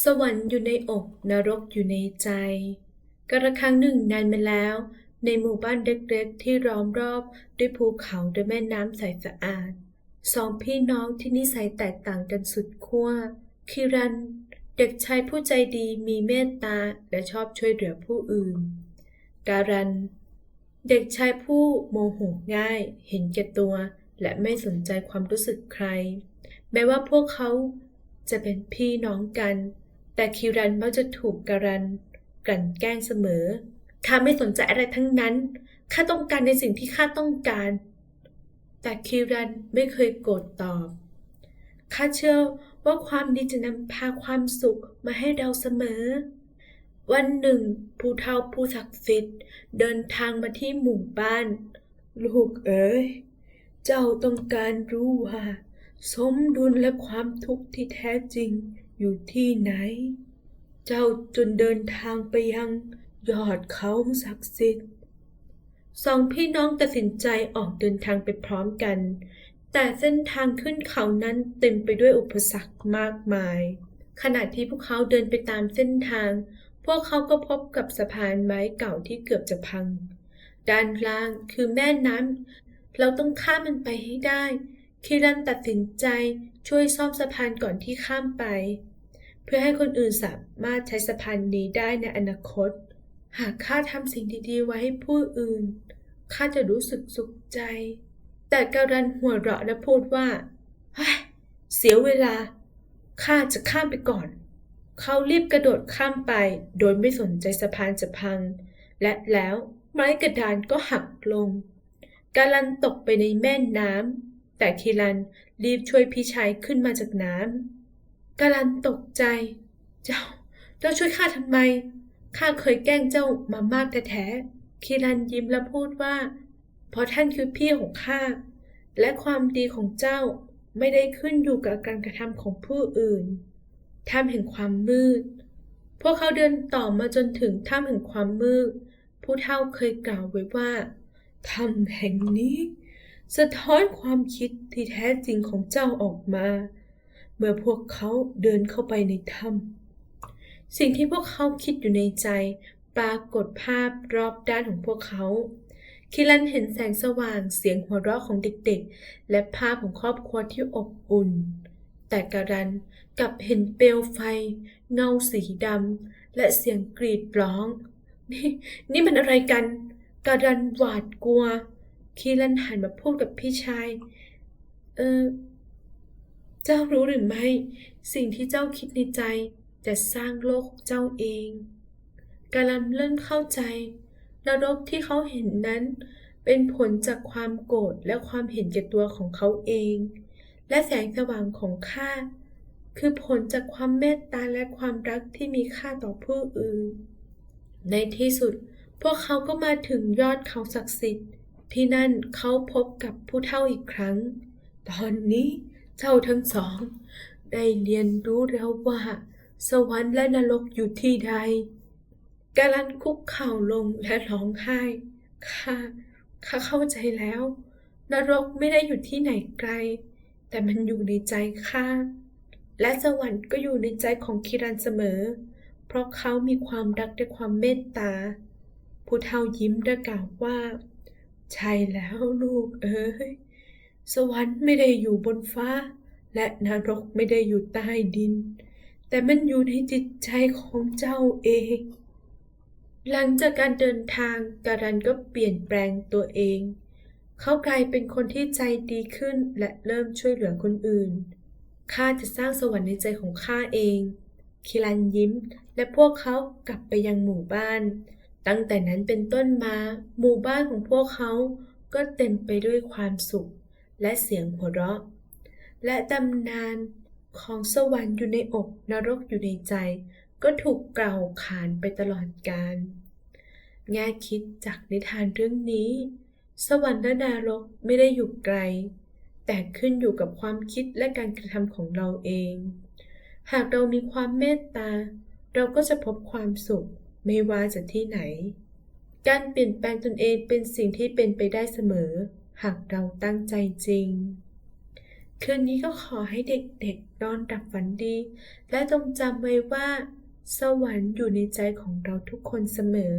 สวรรค์อยู่ในอกนรกอยู่ในใจ กระครั้งหนึ่งนานมาแล้ว ในหมู่บ้านเล็กๆ ที่ล้อมรอบด้วยภูเขาและแม่น้ำใสสะอาด สองพี่น้องที่นิสัยแตกต่างกันสุดขั้วคิรัน เด็กชายผู้ใจดีมีเมตตาและชอบช่วยเหลือผู้อื่น การัน เด็กชายผู้โมโหง่าย เห็นแก่ตัว และไม่สนใจความรู้สึกใคร แม้ว่าพวกเขาจะเป็นพี่น้องกัน แต่คิรันมักจะถูกการันกลั่นแกล้งเสมอ ข้าไม่สนใจอะไรทั้งนั้น ข้าต้องการในสิ่งที่ข้าต้องการ แต่คิรันไม่เคยโกรธตอบ ข้าเชื่อว่าความดีจะนำพาความสุขมาให้เราเสมอ วันหนึ่งผู้เฒ่าผู้ศักดิ์สิทธิ์เดินทางมาที่หมู่บ้าน ลูกเอ๋ย เจ้าต้องการรู้ว่า สมดุลและความทุกข์ที่แท้จริง อยู่ที่ไหน เจ้าจนเดินทางไปยังยอดเขาศักดิ์สิทธิ์สองพี่น้องตัดสินใจออกเดินทางไปพร้อมกัน แต่เส้นทางขึ้นเขานั้นเต็มไปด้วยอุปสรรคมากมาย ขณะที่พวกเขาเดินไปตามเส้นทาง พวกเขาก็พบกับสะพานไม้เก่าที่เกือบจะพัง ด้านล่างคือแม่น้ำเราต้องข้ามมันไปให้ได้ คิรันตัดสินใจช่วยซ่อมสะพานก่อนที่ข้ามไป พื่อให้คนอื่นสามารถใช้สะพานนี้ได้ในอนาคต หากข้าทำสิ่งดีๆไว้ให้ผู้อื่น ข้าจะรู้สึกสุขใจ แต่การันหัวเราะและพูดว่าเฮ้เสียเวลา ข้าจะข้ามไปก่อน เขารีบกระโดดข้ามไป โดยไม่สนใจสะพานจะพัง และแล้วไม้กระดานก็หักลง การันตกไปในแม่น้ำแต่คิรันรีบช่วยพี่ชายขึ้นมาจากน้ำ การันตกใจ เจ้า เจ้าช่วยข้าทำไม ข้าเคยแกล้งเจ้ามามากแต่แท้คิรันยิ้มและพูดว่า เพราะท่านคือพี่ของข้า และความดีของเจ้าไม่ได้ขึ้นอยู่กับการกระทำของผู้อื่น ถ้ำแห่งความมืด พวกเขาเดินต่อมาจนถึงถ้ำแห่งความมืด ผู้เฒ่าเคยกล่าวไว้ว่า ถ้ำแห่งนี้ สะท้อนความคิดที่แท้จริงของเจ้าออกมา เมื่อพวกเขาเดินเข้าไปในถ้ำสิ่งที่พวกเขาคิดอยู่ในใจ ปรากฏภาพรอบด้านของพวกเขาคิรันเห็นแสงสว่างเสียงหัวเราะของเด็กๆ และภาพของครอบครัวที่อบอุ่น แต่การันกลับเห็นเปลวไฟ เงาสีดำและเสียงกรีดร้อง นี่นี่มันอะไรกันการันหวาดกลัว คีรันหันมาพูดกับพี่ชาย เออ เจ้ารู้หรือไม่ สิ่งที่เจ้าคิดในใจจะสร้างโลกเจ้าเองการันเริ่มเข้าใจนรกที่เขาเห็นนั้น เป็นผลจากความโกรธและความเห็นแก่ตัวของเขาเอง และแสงสว่างของข้าคือผลจากความเมตตาและความรักที่มีค่าต่อผู้อื่น ในที่สุด พวกเขาก็มาถึงยอดเขาศักดิ์สิทธิ์ ที่นั่นเขาพบกับผู้เฒ่าอีกครั้ง ตอนนี้ เจ้าทั้งสอง ได้เรียนรู้แล้วว่า สวรรค์และนรกอยู่ที่ใดกาลันคุกเข่าลงและร้องไห้ข้าข้าเข้าใจแล้ว นรกไม่ได้อยู่ที่ไหนไกล แต่มันอยู่ในใจข้าและสวรรค์ก็อยู่ในใจของคิรันเสมอ เพราะเขามีความรักและความเมตตา ผู้เฒ่ายิ้มและกล่าวว่า ใช่แล้วลูกเอ๋ย สวรรค์ไม่ได้อยู่บนฟ้า และนรกไม่ได้อยู่ใต้ดิน แต่มันอยู่ในจิตใจของเจ้าเอง หลังจากการเดินทางการันก็เปลี่ยนแปลงตัวเอง เขากลายเป็นคนที่ใจดีขึ้นและเริ่มช่วยเหลือคนอื่น ข้าจะสร้างสวรรค์ในใจของข้าเอง คิรันยิ้ม และพวกเขากลับไปยังหมู่บ้าน ตั้งแต่นั้นเป็นต้นมา หมู่บ้านของพวกเขาก็เต็มไปด้วยความสุข และเสียงหัวเราะ และตำนานของสวรรค์อยู่ในอกนรกอยู่ในใจ ก็ถูกกล่าวขานไปตลอดกาลแง่คิดจากนิทานเรื่องนี้ สวรรค์และนรกไม่ได้อยู่ไกล แต่ขึ้นอยู่กับความคิดและการกระทำของเราเอง หากเรามีความเมตตา เราก็จะพบความสุขไม่ว่าจากที่ไหน การเปลี่ยนแปลงตนเองเป็นสิ่งที่เป็นไปได้เสมอ หากเราตั้งใจจริง คืนนี้ก็ขอให้เด็กๆนอนดับฝันดี และจงจำไว้ว่า สวรรค์อยู่ในใจของเราทุกคนเสมอ